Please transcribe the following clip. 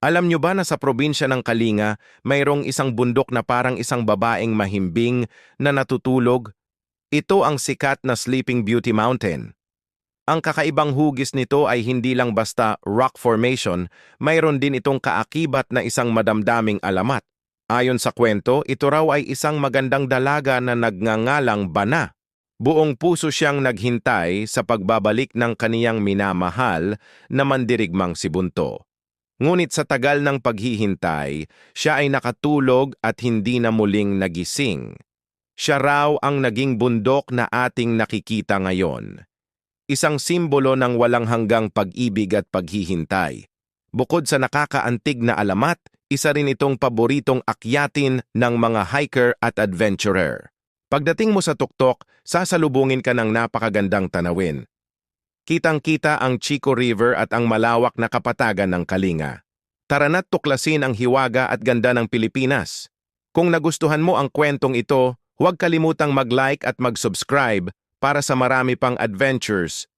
Alam nyo ba na sa probinsya ng Kalinga, mayroong isang bundok na parang isang babaeng mahimbing na natutulog? Ito ang sikat na Sleeping Beauty Mountain. Ang kakaibang hugis nito ay hindi lang basta rock formation, mayroon din itong kaakibat na isang madamdaming alamat. Ayon sa kwento, ito raw ay isang magandang dalaga na nagngangalang Bana. Buong puso siyang naghintay sa pagbabalik ng kaniyang minamahal na mandirigmang si Bunto. Ngunit sa tagal ng paghihintay, siya ay nakatulog at hindi na muling nagising. Siya raw ang naging bundok na ating nakikita ngayon. Isang simbolo ng walang hanggang pag-ibig at paghihintay. Bukod sa nakakaantig na alamat, isa rin itong paboritong akyatin ng mga hiker at adventurer. Pagdating mo sa tuktok, sasalubungin ka ng napakagandang tanawin. Kitang-kita ang Chico River at ang malawak na kapatagan ng Kalinga. Tara na't tuklasin ang hiwaga at ganda ng Pilipinas. Kung nagustuhan mo ang kwentong ito, huwag kalimutang mag-like at mag-subscribe para sa marami pang adventures